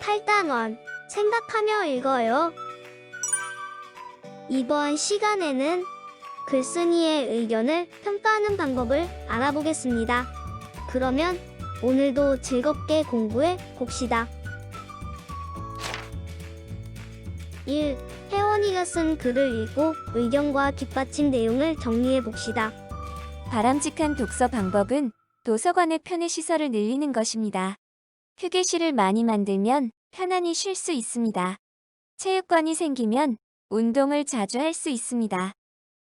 8단원 생각하며 읽어요. 이번 시간에는 글쓴이의 의견을 평가하는 방법을 알아보겠습니다. 그러면 오늘도 즐겁게 공부해 봅시다. 1. 혜원이가 쓴 글을 읽고 의견과 뒷받침 내용을 정리해 봅시다. 바람직한 독서 방법은 도서관의 편의 시설을 늘리는 것입니다. 휴게실을 많이 만들면 편안히 쉴 수 있습니다. 체육관이 생기면 운동을 자주 할 수 있습니다.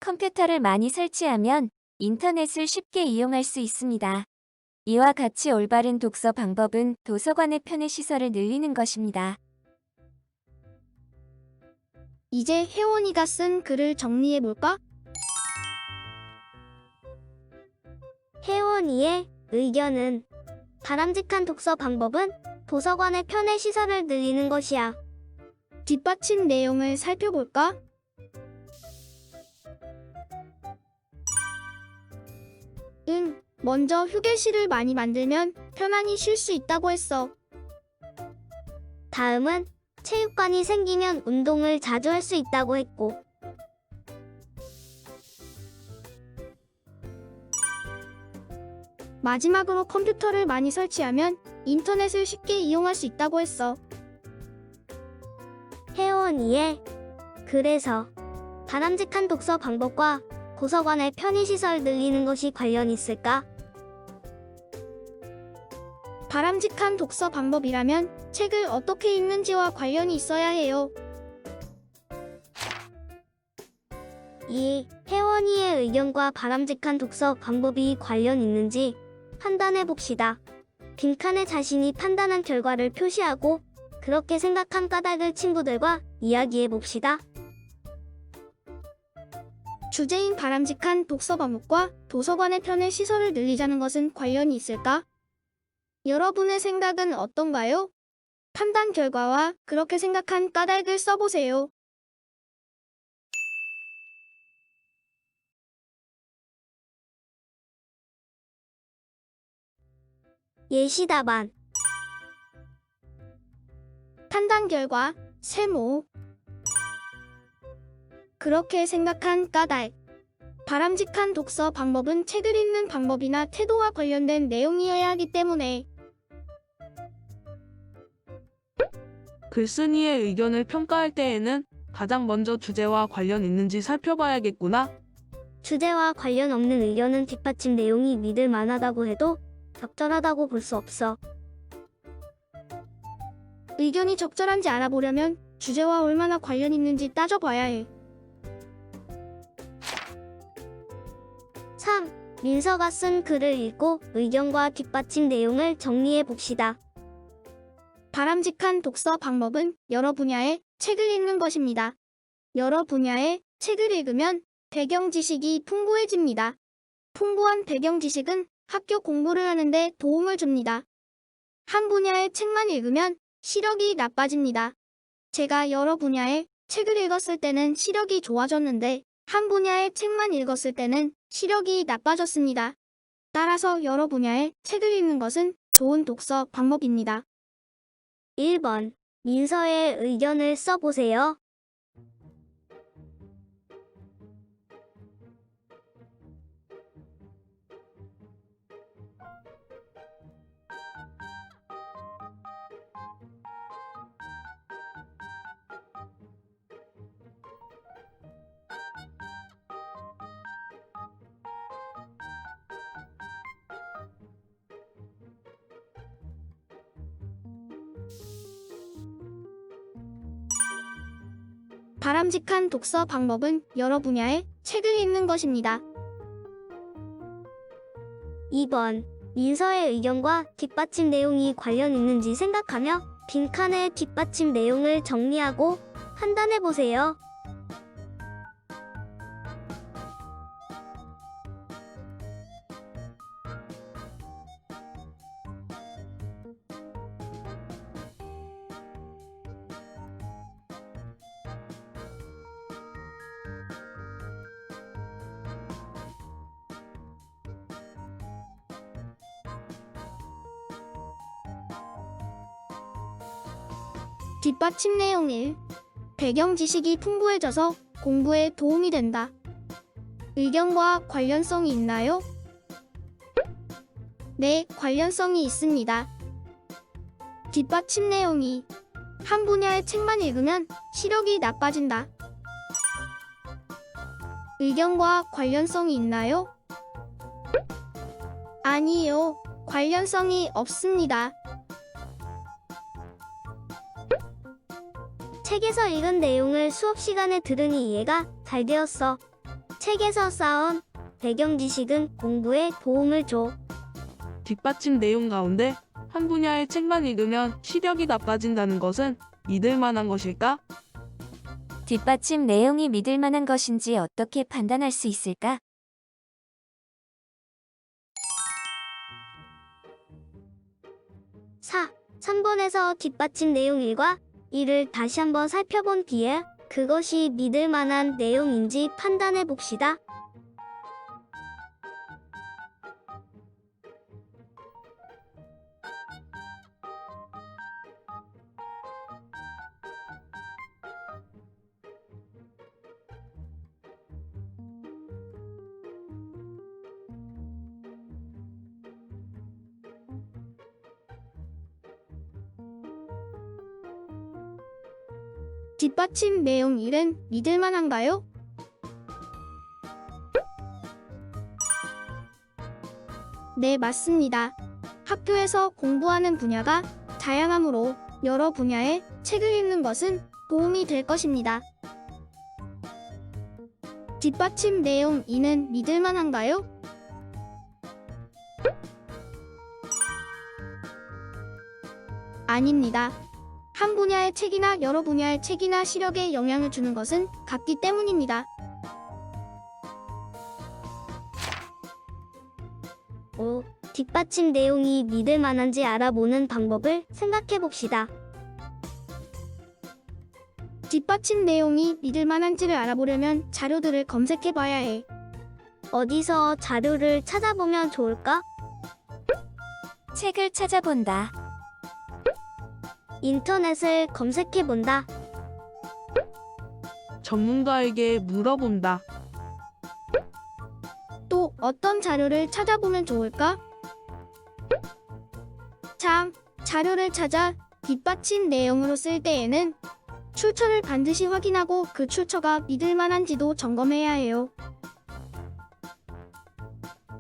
컴퓨터를 많이 설치하면 인터넷을 쉽게 이용할 수 있습니다. 이와 같이 올바른 독서 방법은 도서관의 편의 시설을 늘리는 것입니다. 이제 혜원이가 쓴 글을 정리해 볼까? 혜원이의 의견은 바람직한 독서 방법은 도서관의 편의 시설을 늘리는 것이야. 뒷받침 내용을 살펴볼까? 응, 먼저 휴게실을 많이 만들면 편안히 쉴 수 있다고 했어. 다음은 체육관이 생기면 운동을 자주 할 수 있다고 했고, 마지막으로 컴퓨터를 많이 설치하면 인터넷을 쉽게 이용할 수 있다고 했어. 혜원이의 그래서 바람직한 독서 방법과 도서관의 편의시설 늘리는 것이 관련 있을까? 바람직한 독서 방법이라면 책을 어떻게 읽는지와 관련이 있어야 해요. 2. 혜원이의 의견과 바람직한 독서 방법이 관련 있는지 판단해 봅시다. 빈칸에 자신이 판단한 결과를 표시하고 그렇게 생각한 까닭을 친구들과 이야기해 봅시다. 주제인 바람직한 독서 방법과 도서관의 편의 시설을 늘리자는 것은 관련이 있을까? 여러분의 생각은 어떤가요? 판단 결과와 그렇게 생각한 까닭을 써보세요. 예시 답안. 판단 결과 세모. 그렇게 생각한 까닭. 바람직한 독서 방법은 책을 읽는 방법이나 태도와 관련된 내용이어야 하기 때문에. 글쓴이의 의견을 평가할 때에는 가장 먼저 주제와 관련 있는지 살펴봐야겠구나. 주제와 관련 없는 의견은 뒷받침 내용이 믿을 만하다고 해도 적절하다고 볼 수 없어. 의견이 적절한지 알아보려면 주제와 얼마나 관련 있는지 따져봐야 해. 3. 민서가 쓴 글을 읽고 의견과 뒷받침 내용을 정리해 봅시다. 바람직한 독서 방법은 여러 분야의 책을 읽는 것입니다. 여러 분야의 책을 읽으면 배경 지식이 풍부해집니다. 풍부한 배경 지식은 학교 공부를 하는데 도움을 줍니다. 한 분야의 책만 읽으면 시력이 나빠집니다. 제가 여러 분야의 책을 읽었을 때는 시력이 좋아졌는데 한 분야의 책만 읽었을 때는 시력이 나빠졌습니다. 따라서 여러 분야의 책을 읽는 것은 좋은 독서 방법입니다. 1번 민서의 의견을 써보세요. 바람직한 독서 방법은 여러 분야의 책을 읽는 것입니다. 2번. 민서의 의견과 뒷받침 내용이 관련 있는지 생각하며 빈칸의 뒷받침 내용을 정리하고 판단해 보세요. 뒷받침 내용 1. 배경 지식이 풍부해져서 공부에 도움이 된다. 의견과 관련성이 있나요? 네, 관련성이 있습니다. 뒷받침 내용이 한 분야의 책만 읽으면 시력이 나빠진다. 의견과 관련성이 있나요? 아니요, 관련성이 없습니다. 책에서 읽은 내용을 수업 시간에 들으니 이해가 잘 되었어. 책에서 쌓은 배경 지식은 공부에 도움을 줘. 뒷받침 내용 가운데 한 분야의 책만 읽으면 시력이 나빠진다는 것은 믿을 만한 것일까? 뒷받침 내용이 믿을 만한 것인지 어떻게 판단할 수 있을까? 사, 3번에서 뒷받침 내용 1과 2를 다시 한번 살펴본 뒤에 그것이 믿을 만한 내용인지 판단해 봅시다. 뒷받침 내용 1은 믿을 만한가요? 네, 맞습니다. 학교에서 공부하는 분야가 다양하므로 여러 분야의 책을 읽는 것은 도움이 될 것입니다. 뒷받침 내용 2는 믿을 만한가요? 아닙니다. 한 분야의 책이나 여러 분야의 책이나 시력에 영향을 주는 것은 같기 때문입니다. 5. 뒷받침 내용이 믿을 만한지 알아보는 방법을 생각해 봅시다. 뒷받침 내용이 믿을 만한지를 알아보려면 자료들을 검색해 봐야 해. 어디서 자료를 찾아보면 좋을까? 책을 찾아본다. 인터넷을 검색해 본다. 전문가에게 물어본다. 또 어떤 자료를 찾아보면 좋을까? 참, 자료를 찾아 뒷받침 내용으로 쓸 때에는 출처를 반드시 확인하고 그 출처가 믿을 만한지도 점검해야 해요.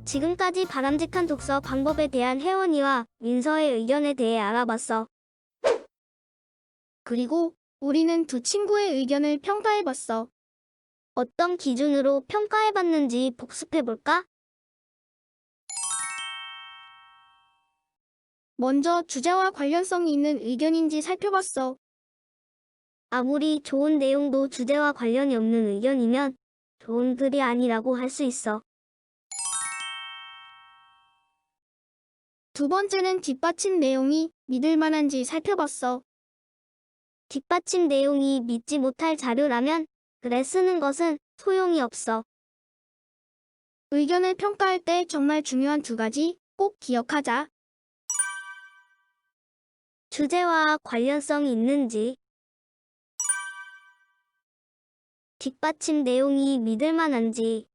지금까지 바람직한 독서 방법에 대한 혜원이와 민서의 의견에 대해 알아봤어. 그리고 우리는 두 친구의 의견을 평가해봤어. 어떤 기준으로 평가해봤는지 복습해볼까? 먼저 주제와 관련성이 있는 의견인지 살펴봤어. 아무리 좋은 내용도 주제와 관련이 없는 의견이면 좋은 글이 아니라고 할 수 있어. 두 번째는 뒷받침 내용이 믿을 만한지 살펴봤어. 뒷받침 내용이 믿지 못할 자료라면 글에 쓰는 것은 소용이 없어. 의견을 평가할 때 정말 중요한 두 가지 꼭 기억하자. 주제와 관련성이 있는지, 뒷받침 내용이 믿을 만한지,